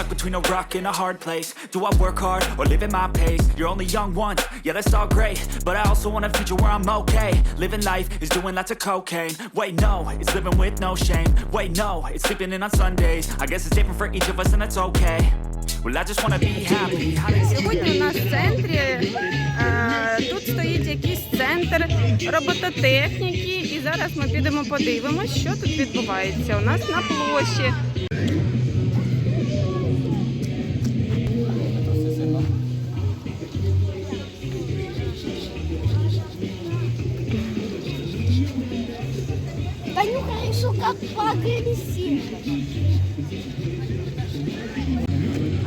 Stuck between a rock and a hard place. Do I work hard or live at my pace? You're only young once, yeah, that's all great. But I also want a future where I'm okay. Living life is doing lots of cocaine. Wait, no, it's living with no shame. Wait, no, it's sleeping in on Sundays. I guess it's different for each of us, and that's okay. Well, I just wanna be happy. Сьогодні у нас в центрі е, тут стоїть якийсь центр робототехніки, і зараз ми підемо подивимось, що тут відбувається у нас на площі.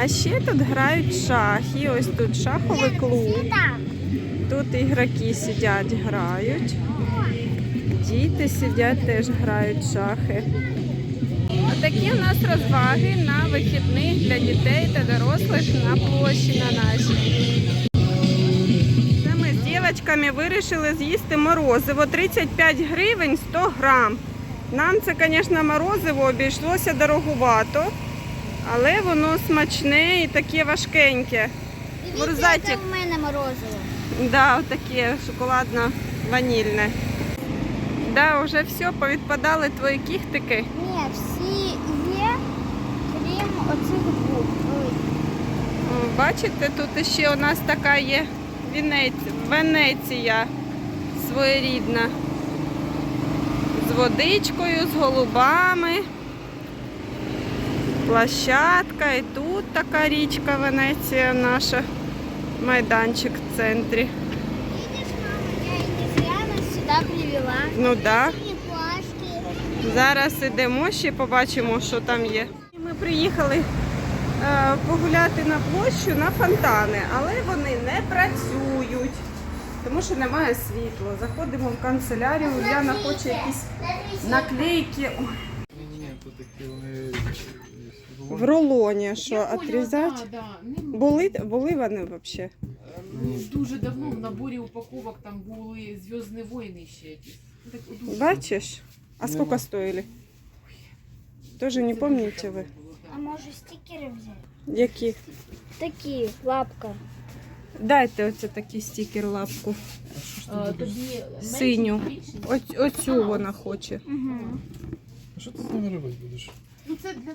А ще тут грають шахи. Ось тут шаховий клуб. Тут ігроки сидять, грають. Діти сидять, теж грають шахи. Такі у нас розваги на вихідних для дітей та дорослих на площі на нашій. Ми з дівчатками вирішили з'їсти морозиво 35 гривень 100 грам. Нам це, звісно, морозиво обійшлося дорогувато, але воно смачне і таке важкеньке. Дивіться, яке в мене морозиво. Да, таке шоколадно-ванільне. Да, вже все, повідпадали твої кіхтики. Ні, всі є, крім оцих двох. Бачите, тут ще у нас така є Венеція, Венеція своєрідна. Водичкою, з голубами. Площадка і тут така річка Венеція наша. Майданчик в центрі. Видишь, мама, я и не зря нас сюда привела. Ну да. Зараз ідемо ще побачимо, що там є. Ми приїхали е, погуляти на площу на фонтани, але вони не працюють, тому що немає світла. Заходимо в канцелярію, Уляна хоче якісь наклейки такі в рулоні, що да. Були, були вони взагалі? ну, дуже давно в наборі упаковок там були Зв'язні війни ще якісь. Бачиш? А скільки стоїли? Тоже не пам'ятаєте ви? А может стикеры взять? Які? Такие, лапка. Дайте оце такий стікер лапку. А, Тобі Синю. Оць, оцю вона хоче. Угу. А що ти з ними робити будеш? Ну це для